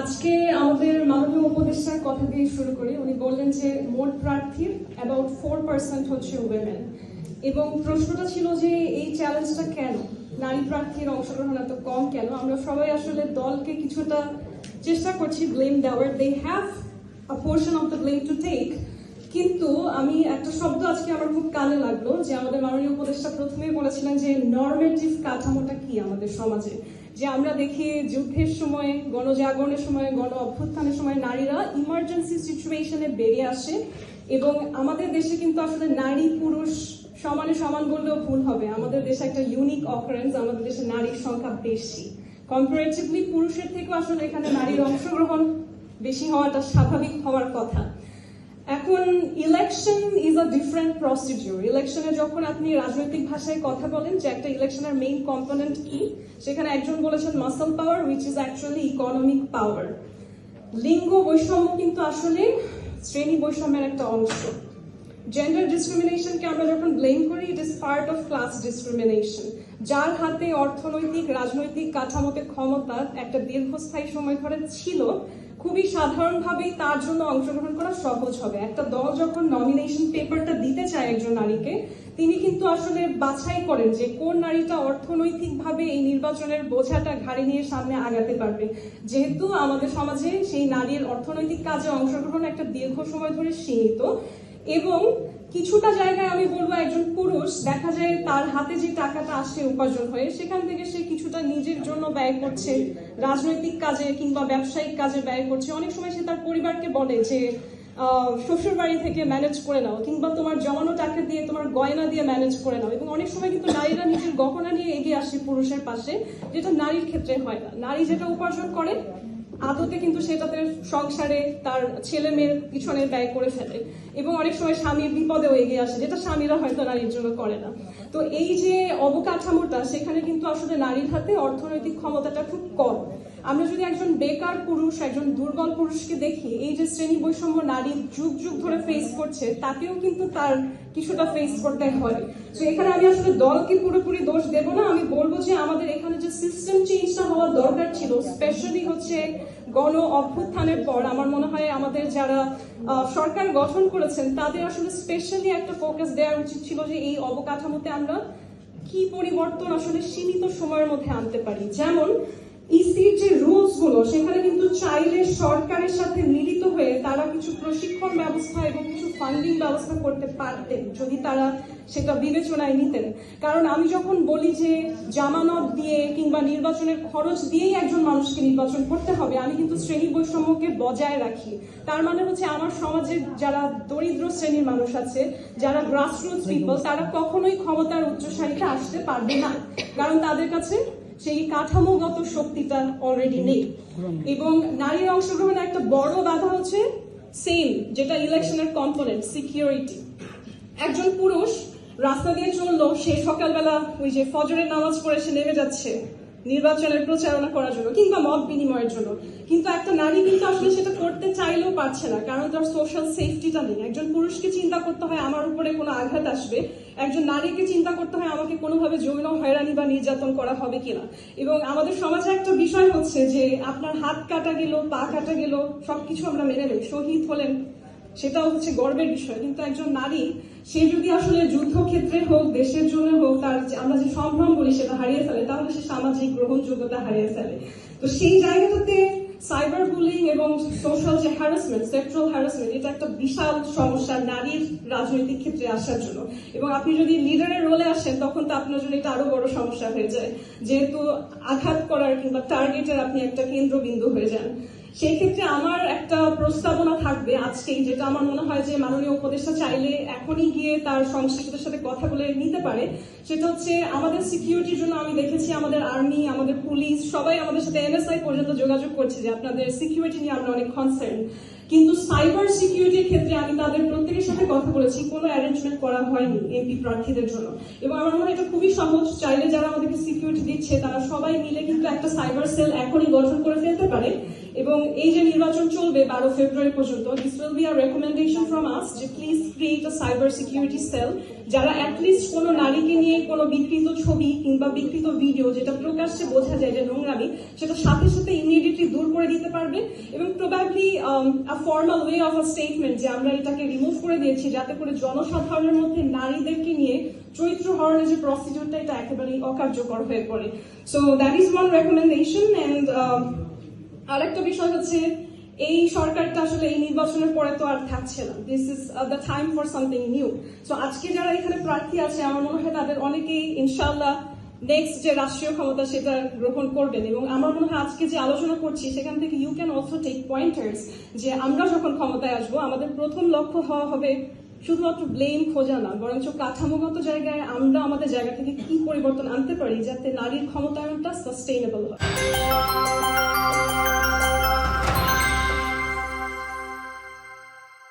আজকে আমাদের মাননীয় উপদেষ্টার কথা দিয়ে শুরু করি। উনি বললেন যে, মোট প্রার্থীর অ্যাবাউট ফোর পার্সেন্ট হচ্ছে উইমেন এবং প্রশ্নটা ছিল যে, এই চ্যালেঞ্জটা কেন? নারী প্রার্থীর অংশগ্রহণ এত কম কেন? আমরা সবাই আসলে দলকে কিছুটা চেষ্টা করছি ব্লেম দেওয়ার। They have a portion of the blame to take কিন্তু আমি একটা শব্দ আজকে আমার খুব কানে লাগল যে, আমাদের মাননীয় উপদেষ্টা প্রথমেই বলেছিলেন যে নর্মেটিভ কাঠামোটা কি আমাদের সমাজে? যে আমরা দেখি যুদ্ধের সময়, গণজাগরণের সময়, গণ অভ্যুত্থানের সময় নারীরা ইমার্জেন্সি সিচুয়েশনে বেরিয়ে আসে এবং আমাদের দেশে কিন্তু আসলে নারী পুরুষ সমানে সমান বললেও ভুল হবে। আমাদের দেশে একটা ইউনিক অকারেন্স আমাদের দেশে নারীর সংখ্যা বেশি। কম্পারেটিভলি পুরুষের থেকেও আসলে এখানে নারীর অংশগ্রহণ বেশি হওয়াটা স্বাভাবিক হওয়ার কথা। এখন election is a different procedure ইলেকশনে যখন আপনি রাজনৈতিক ভাষায় কথা বলেন, যে একটা ইলেকশনের মেইন কম্পোনেন্ট কি, সেখানে একজন বলেছেন muscle power which is actually economic power লিঙ্গ বৈষম্য কিন্তু আসলে শ্রেণি বৈষম্যের একটা অংশ। জেন্ডার ডিসক্রিমিনেশনকে আমরা যখন ব্লেম করি it is part of class discrimination যার হাতে অর্থনৈতিক, রাজনৈতিক কাঠামোতে ক্ষমতা একটা দীর্ঘস্থায়ী সময় ধরে ছিল খুবই সাধারণভাবেই তার জন্য অংশগ্রহণ করা সহজ হবে। একটা দল যখন নমিনেশন পেপারটা দিতে চায় একজন নারীকে, তিনি কিন্তু আসলে বাছাই করেন যে কোন নারীটা অর্থনৈতিকভাবে এই নির্বাচনের বোঝাটা ঘাড়ে নিয়ে সামনে আগাতে পারবে। যেহেতু আমাদের সমাজে সেই নারীর অর্থনৈতিক কাজে অংশগ্রহণ একটা দীর্ঘ সময় ধরে সীমিত এবং কিছুটা জায়গায় আমি বলব একজন পুরুষ, দেখা যায় তার হাতে যে টাকাটা আসে উপার্জন হয়ে, সেখান থেকে সে কিছুটা নিজের জন্য ব্যয় করছে, রাজনৈতিক কাজে কিংবা ব্যবসায়িক কাজে ব্যয় করছে। অনেক সময় সে তার পরিবারকে বলে যে শ্বশুর বাড়ি থেকে ম্যানেজ করে নাও, কিংবা তোমার জমানো টাকা দিয়ে তোমার গয়না দিয়ে ম্যানেজ করে নাও। এবং অনেক সময় কিন্তু নারীরা নিজের গহনা নিয়ে এগিয়ে আসে পুরুষের পাশে, যেটা নারীর ক্ষেত্রে হয় না। নারী যেটা উপার্জন করে আদতে কিন্তু সেটাতে সংসারে তার ছেলে মেয়ের পিছনে ব্যয় করে ফেলে। এবং অনেক সময় স্বামীর বিপদেও এগিয়ে আসে, যেটা স্বামীরা হয়তো নারীর জন্য করে না। তো এই যে অবকাঠামোটা, সেখানে কিন্তু আসলে নারীর হাতে অর্থনৈতিক ক্ষমতাটা খুব কম। আমরা যদি একজন বেকার পুরুষ, একজন দুর্বল পুরুষকে দেখি, এই যে শ্রেণি বৈষম্য নারী যুগ যুগ ধরে ফেস করছে, তাকেও কিন্তু তার কিছুটা ফেস করতে হয় তো এখানে আমি আসলে দলকে পুরোপুরি দোষ দেব না। আমি বলব যে আমাদের এখানে যে সিস্টেম চেঞ্জটা হওয়ার দরকার ছিল স্পেশালি হচ্ছে গণ অভ্যুত্থানের পর, আমার মনে হয় আমাদের যারা সরকার গঠন করেছেন, তাদের আসলে স্পেশালি একটা ফোকাস দেওয়া উচিত ছিল যে এই অবকাঠামোতে আমরা কি পরিবর্তন আসলে সীমিত সময়ের মধ্যে আনতে পারি। যেমন ইসির যে রুলসগুলো, সেখানে চাইলে সরকারের সাথে মিলিত হয়ে তারা কিছু প্রশিক্ষণ ব্যবস্থা এবং কিছু ফান্ডিং ব্যবস্থা করতে পারতেন যদি তারা সেটা বিবেচনায় নিতেন। কারণ আমি যখন বলি যে জামানত দিয়ে কিংবা নির্বাচনের খরচ দিয়েই একজন মানুষকে নির্বাচন করতে হবে, আমি কিন্তু শ্রেণি বৈষম্যকে বজায় রাখি। তার মানে হচ্ছে আমার সমাজের যারা দরিদ্র শ্রেণির মানুষ আছে, যারা গ্রাসরুটস পিপল তারা কখনোই ক্ষমতার উচ্চসারিতে আসতে পারবে না। কারণ তাদের কাছে সেই কাঠামোগত শক্তিটা অলরেডি নেই। এবং নারীর অংশগ্রহণের একটা বড় বাধা হচ্ছে সেম যেটা ইলেকশনের কম্পোনেন্ট সিকিউরিটি একজন পুরুষ রাস্তা দিয়ে চলল, সে সকালবেলা ওই যে ফজরের নামাজ পড়ে সে নেমে যাচ্ছে। নির্বাচনের প্রচারণা করার জন্য কিংবা মত বিনিময়ের জন্য। কিন্তু একটা নারী কিন্তু আসলে সেটা করতে চাইলেও পারছে না, কারণ তার সোশ্যাল সেফটিটা নেই। একজন পুরুষকে চিন্তা করতে হয় আমার উপরে কোনো আঘাত আসবে, একজন নারীকে চিন্তা করতে হয় আমাকে কোনোভাবে যৌন হয়রানি বা নির্যাতন করা হবে কিনা। এবং আমাদের সমাজে একটা বিষয় হচ্ছে যে আপনার হাত কাটা গেল, পা কাটা গেল, সবকিছু আমরা মেনে নেই। শহীদ হলেন সেটাও হচ্ছে গর্বের বিষয়। কিন্তু একজন নারী, সে যদি আসলে যুদ্ধক্ষেত্রে হোক, দেশের জন্য হোক, তার আমরা যে সম্ভ্রম বলি সেটা হারিয়ে ফেলে, তাহলে সে সামাজিক গ্রহণযোগ্যতা হারিয়ে ফেলে। তো সেই জায়গাটাতে সাইবার বুলিং এবং সোশ্যাল যে হ্যারাসমেন্ট সেক্সুয়াল হ্যারাসমেন্ট এটা একটা বিশাল সমস্যা নারীর রাজনৈতিক ক্ষেত্রে আসার জন্য। এবং আপনি যদি লিডারের রোলে আসেন, তখন তো আপনার জন্য এটা আরও বড় সমস্যা হয়ে যায়। যেহেতু আঘাত করার কিংবা টার্গেটের আপনি একটা কেন্দ্রবিন্দু হয়ে যান। সেই ক্ষেত্রে আমার একটা প্রস্তাবনা থাকবে আজকেই, যেটা আমার মনে হয় যে মাননীয় উপদেষ্টা চাইলে এখনই গিয়ে তার সংশ্লিষ্টদের সাথে কথা বলে নিতে পারে। সেটা হচ্ছে আমাদের সিকিউরিটির জন্য আমি দেখেছি আমাদের আর্মি আমাদের পুলিশ সবাই আমাদের সাথে এনএসআই পর্যন্ত যোগাযোগ করছে যে আপনাদের সিকিউরিটি নিয়ে আমরা অনেক কনসার্ন কিন্তু সাইবার সিকিউরিটির ক্ষেত্রে আমি তাদের প্রত্যেকের সাথে কথা বলেছি, কোনো অ্যারেঞ্জমেন্ট করা হয়নি এমপি প্রার্থীদের জন্য। এবং আমার মনে হয় এটা খুবই সহজ, চাইলে যারা আমাদেরকে সিকিউরিটি দিচ্ছে, তারা সবাই মিলে কিন্তু একটা সাইবার সেল এখনই গঠন করে ফেলতে পারে। এবং এই যে নির্বাচন চলবে বারো ফেব্রুয়ারি পর্যন্ত this will be our recommendation from us যে please create a cyber security cell যারা অ্যাটলিস্ট কোনো নারীকে নিয়ে কোনো বিকৃত ছবি কিংবা বিকৃত ভিডিও যেটা প্রকাশ্যে বোঝা যায় যে নোংরামি, সেটা সাথে সাথে ইমিডিয়েটলি দূর করে দিতে পারবে এবং probably formal way of a statement যে আমরা এটাকে রিমুভ করে দিয়েছি যাতে করে জনসাধারণের মধ্যে নারীদেরকে নিয়ে চরিত্র হরণের যে প্রসিডিউরটা এটা একেবারেই অকার্যকর হয়ে পড়ে। So that is one recommendation and আরেকটা বিষয় হচ্ছে এই সরকারটা আসলে এই নির্বাচনের পরে তো আর থাকছে না। This is the time for something new so আজকে যারা এখানে প্রার্থী আছে, আমার মনে হয় তাদের অনেকেই ইনশাল্লাহ নেক্সট যে রাষ্ট্রীয় ক্ষমতা সেটা গ্রহণ করবেন। এবং আমার মনে হয় আজকে যে আলোচনা করছি, সেখান থেকে you can also take pointers যে আমরা যখন ক্ষমতায় আসব, আমাদের প্রথম লক্ষ্য হওয়া হবে শুধুমাত্র ব্লেম খোঁজা না, বরঞ্চ কাঠামোগত জায়গায় আমরা আমাদের জায়গা থেকে কি পরিবর্তন আনতে পারি যাতে নারীর ক্ষমতায়নটা সাস্টেইনেবল হয়।